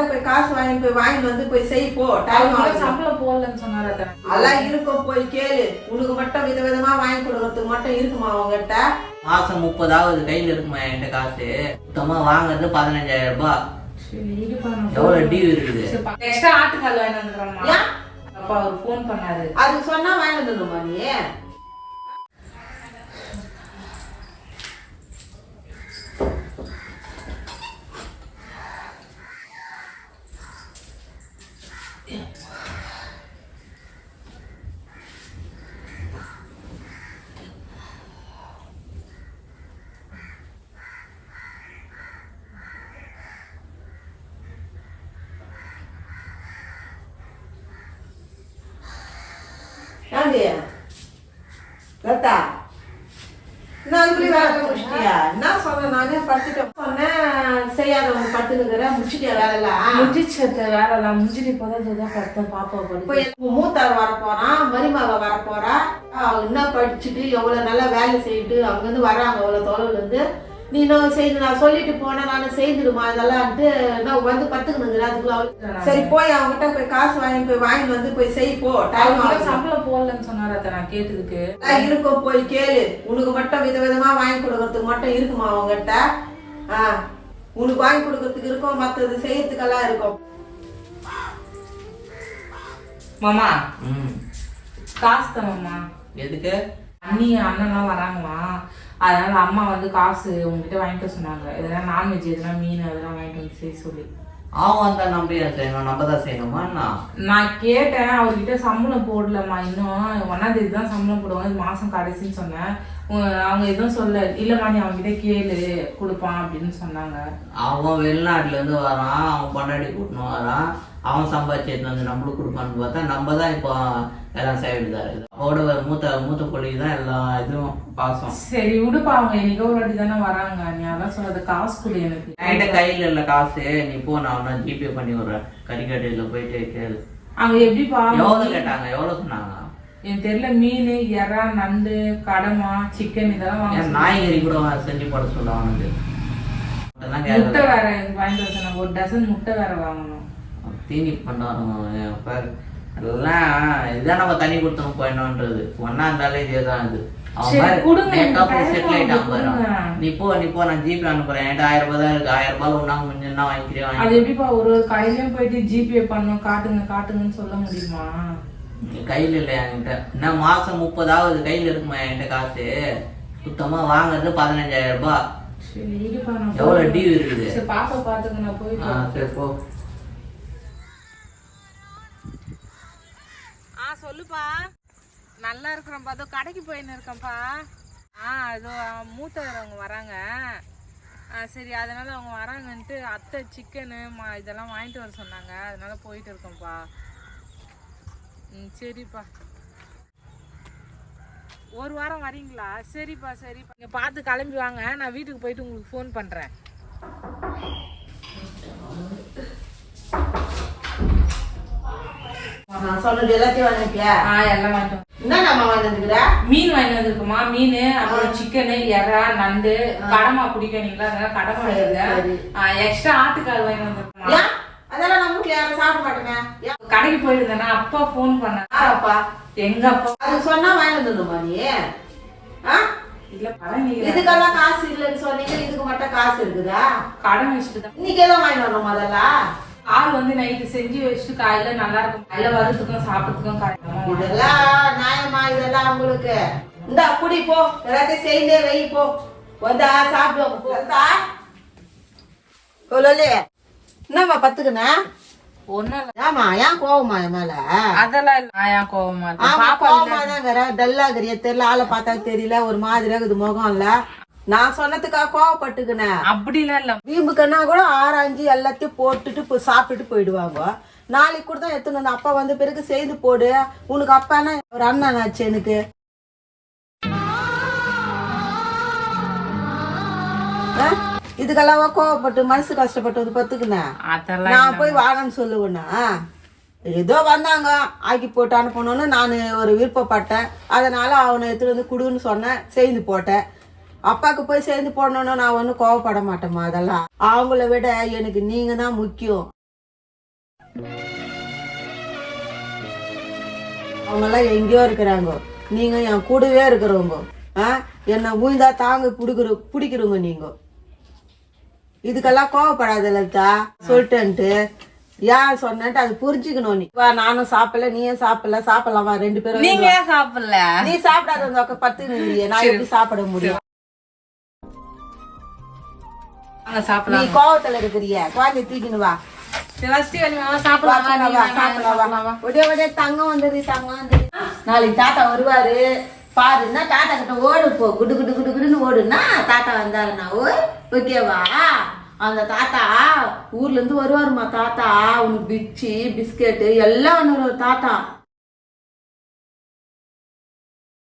அவங்ககிட்ட போய் காசு வாங்கி போய் வாங்கிட்டு வந்து போய் செய் போ. டைம் சம்பளம் போடலன்னு சொன்னாரு. அதெல்லாம் இருக்கும் போய் கேளு. உனக்கு மட்டும் விதவிதமா வாங்கி கொடுக்கறதுக்கு மட்டும் இருக்குமா அவங்ககிட்ட மாசம் முப்பதாவது கையில இருக்குமா என்கிட்ட காசு? மொத்தமா வாங்குறது பதினஞ்சாயிரம் ரூபாய். எவ்வளவு டியூ இருக்குது? extra ஆட்டுக்கால் வாங்கிட்டு வந்துடுறேம்மா. ஏன்? அப்பா அவர் ஃபோன் பண்ணாரு. அதுக்கு சொன்னா வாங்கி வந்துடுமா நீ? லதா நான் இப்படி வேலை முடிச்சிட்டியா? என்ன சொன்னேன் நானே படுத்துட்டேன். சொன்னேன் செய்யாதவங்க படுத்துனுக்குறேன் முடிச்சிட்டியா வேலைலாம் முடிஞ்சிச்சு அத்தை, வேலைலாம் முடிஞ்சிட்டு இப்போதான் இதுதான் படுத்தேன், பாப்பாவை படுக்க. இப்போ மூத்தார் வர போறான் மருமக வர போறா என்ன படிச்சுட்டு எவ்வளவு நல்லா வேலை செய்யிட்டு அங்கிருந்து வர்றாங்க அவ்வளவு தொலைவுல இருந்து. நீ இன்னும் செய்து நான் சொல்லிட்டு போனேன் நான் செய்துடுமா இதெல்லாம்ட்டு நான் வந்து பத்துக்கணுங்கிற அதுக்குள்ள சரி போய் அவங்ககிட்ட போய் காசு வாங்கி போய் வாங்கிட்டு வந்து போய் செய் போ. டைம் சம்பளம் போடலன்னு சொன்னாரு அத்தை, நான் கேட்டதுக்கு. இருக்கும் போய் கேளு. உனக்கு மட்டும் விதவிதமா வாங்கி கொடுக்கறதுக்கு மட்டும் இருக்குமா அவங்ககிட்ட? ஆ உனக்கு வாங்கி கொடுக்கறதுக்கு இருக்கும் மற்றது செய்யறதுக்கெல்லாம் இருக்கும் மாமா காசு தரமா எதுக்கு? அண்ணி அண்ணன்லாம் வராங்களாம். அதனால அம்மா வந்து காசு உங்ககிட்ட வாங்கிட்டு வர சொன்னாங்க. எதனா நான்வெஜ் எதனா மீன் அதெல்லாம் வாங்கிட்டு வந்து செய்ய சொல்லி. வந்தா நம்ம ஏன் செய்யணும் நம்ம தான் செய்யணுமா நான் கேட்டேன் அவர்கிட்ட சம்பளம் போடலம்மா. இன்னும் ஒன்னாம் தேதி தான் சம்பளம் போடுவாங்க. மாசம் கடைசின்னு சொன்னேன். அவங்க எதுவும் சொல்ல இல்லம்மா நீ அவன்கிட்ட கேளு கொடுப்பான் அப்படின்னு சொன்னாங்க. அவன் வெளிநாட்டுல இருந்து வரான். அவன் பொண்டாடி கூட்டின்னு வரான். அவன் சம்பாதிச்சு எடுத்துன்னு வந்து நம்மளுக்கு கொடுப்பான்னு பார்த்தா நம்ம தான் இப்போ எல்லாம் செய்ய வேண்டியதா இருக்குது அவரோட மூத்த மூத்த பிள்ளைக்கு தான் எல்லா இதுவும் பாசம். சரி விடுப்பா. அவங்க என்னைக்கோ ஒரு வாட்டி தானே வராங்க. நீ அதான் சொன்னது காசு கொடு எனக்கு. என்கிட்ட கையில இல்ல காசு. நீ போ நான் ஜிபே பண்ணி விடுறேன். கறிக்கடையில போயிட்டு கேளு. அங்க எப்படிப்பா? எவ்வளவு கேட்டாங்க? எவ்வளவு சொன்னாங்க? எனக்கு தெரியல மீன் எறா நண்டு கடமா சிக்கன் இதெல்லாம் வாங்க நாய்கறி கூட செஞ்சு போட சொல்ல அவனுக்கு அதெல்லாம் முட்டை வேற வாங்கிட்டு சொன்னாங்க. ஒரு டசன் முட்டை வேற வாங்கணும். தீனி பண்ணாரும் பாரு. எல்லாம் இதுதான் நம்ம தண்ணி கொடுத்தணும் போயிடணுன்றது ஒன்னா இருந்தாலே இதே. தான் இது. நீ போ நீ போ நான் ஜிபே அனுப்புறேன். என்கிட்ட ஆயிரம் ரூபாய் தான் இருக்கு. ஆயிரம் ரூபாய் ஒன்னா முடிஞ்சுன்னா வாங்கிக்கிறேன் அது எப்படிப்பா ஒரு ஒரு கடையிலயும் போயிட்டு ஜிபே பண்ணணும். காட்டுங்க காட்டுங்கன்னு சொல்ல முடியுமா? கையில இல்லை என்கிட்ட? என்ன மாசம் முப்பதாவது கையில இருக்குமா என்கிட்ட காசு? சுத்தமா வாங்குறது பதினஞ்சாயிரம் ரூபாய். போயிட்டு டியூ இருக்குது? சரி பாப்பா பாத்துக்க நான் போயிட்டு ஆ வரேன். சரி போ. ஆ சொல்லுப்பா. நல்லா இருக்கிறேன்ப்பா. அதோ கடைக்கு போயின்னு இருக்கேன்ப்பா. ஆ அதோ மூத்தவரவங்க வராங்க. ஆ சரி அதனால அவங்க வராங்கன்ட்டு அத்தை சிக்கனு மா இதெல்லாம் வாங்கிட்டு வர சொன்னாங்க. அதனால போயிட்டு இருக்கோம்ப்பா ம் சரிப்பா. ஒரு வாரம் வரீங்களா? சரிப்பா சரிப்பா. நீங்கள் பார்த்து கிளம்பி வாங்க. நான் வீட்டுக்கு போயிட்டு உங்களுக்கு ஃபோன் பண்ணுறேன் சொன்னது எல்லாத்தையும் வாங்கிட்டியா ஆ எல்லாம் என்ன நம்ம வாங்கிருக்கிற மீன் வாங்கி வந்திருக்குமா மீன் அப்புறம் சிக்கனு எறா நண்டு கடமா பிடிக்கணுங்களா அதனால கடமா எக்ஸ்ட்ரா ஆட்டுக்கால் வாங்கி வந்திருக்குமா ஏன் அதெல்லாம் நம்ம வீட்டுல யாரும் சாப்பிட மாட்டோமே ஏன்? கடைக்கு போயிருந்தேன்னா அப்பா ஃபோன் பண்ணாங்க யாரப்பா எங்க அப்பா? அதுக்கு சொன்னா வாங்கி வந்துடுமா நீ? இதுக்கெல்லாம் காசு இல்லைன்னு சொன்னீங்க இதுக்கு மட்டும் காசு இருக்குதா? கடன் வச்சுட்டு தான். இன்னைக்கு ஏதோ வாங்கி வரணும் அதெல்லாம்? கால் வந்து நைட்டு செஞ்சு வச்சுட்டு காலையில நல்லா இருக்கும் காலையில வரதுக்கும் சாப்பிட்றதுக்கும் கரெக்டாக இதெல்லாம் நியாயமா இதெல்லாம் உங்களுக்கு. இந்தா குடி போ. எல்லாத்தையும் செய்தே வை போ. வந்தா சாப்பிடுவோம் வந்தா. சொல்லலே என்னம்மா பத்துக்குண்ணா ஏமா ஏன் கோவமா என் மேல? அதெல்லாம் இல்ல. ஏன் கோவமா கோவமா தாங்கிற டல்லாகிறிய தெரியல ஆளை பார்த்தா தெரியல. ஒரு மாதிரியா இருக்குது முகம் இல்ல. நான் சொன்னதுக்காக கோவப்பட்டுக்கினேன் அப்படிலாம் இல்ல. வீம்புக்கன்னா கூட ஆராய்ஞ்சு எல்லாத்தையும் போட்டுட்டு சாப்பிட்டுட்டு போயிடுவாங்க. நாளைக்கு கூட தான் எடுத்துன்னு வந்து அப்பா வந்த பிறகு செய்து போடு. உனக்கு அப்பானா ஒரு அண்ணன் ஆச்சு எனக்கு. ஆ? இதுக்கெல்லாம் கோவப்பட்டு மனசு கஷ்டப்பட்டு வந்து அதெல்லாம் நான் போய் வாங்கன்னு சொல்லுவேண்ணா. ஏதோ வந்தாங்க ஆக்கி போட்டு அனுப்பணும்னு நான் ஒரு விருப்பப்பட்டேன். அதனால அவனை எடுத்துட்டு வந்து குடுன்னு சொன்னேன் செய்து போட்டேன். அப்பாவுக்கு போய் சேர்ந்து போடணும்னு நான் ஒன்றும் கோவப்பட மாட்டேம்மா அதெல்லாம். அவங்கள விட எனக்கு நீங்க தான் முக்கியம். அவங்கெல்லாம் எங்கேயோ இருக்கிறாங்க. நீங்க என் கூடவே இருக்கிறவங்க. ஆ? என்னை ஊய்ந்தா தாங்க பிடிக்கிற பிடிக்கிறவங்க நீங்க. இதுக்கெல்லாம் கோவப்படாத லலிதா சொல்லிட்டேன்ட்டு. ஏன் சொன்னேன்ட்டு அது புரிஞ்சுக்கணும் நீ. வா நானும் சாப்பிடல நீயும் சாப்பிடல சாப்பிடலாம் வா ரெண்டு பேரும் நீங்க ஏன் சாப்பிடல? நீ சாப்பிடாத அந்த பக்கம் பத்து நான் எப்படி சாப்பிட முடியும்? நீ கோவத்துல இருக்கிறிய குழந்தை தூக்கின்னு வா. நாளைக்கு தாத்தா வருவாரு. பாருன்னா தாத்தா கிட்ட ஓடு போ. குடு குடு குடு குடுன்னு ஓடுனா தாத்தா வந்தாருன்னா ஓ ஓகேவா? அந்த தாத்தா ஊர்ல இருந்து வருவாருமா தாத்தா. உனக்கு பிச்சி பிஸ்கெட்டு எல்லாம் ஒன்று தாத்தா.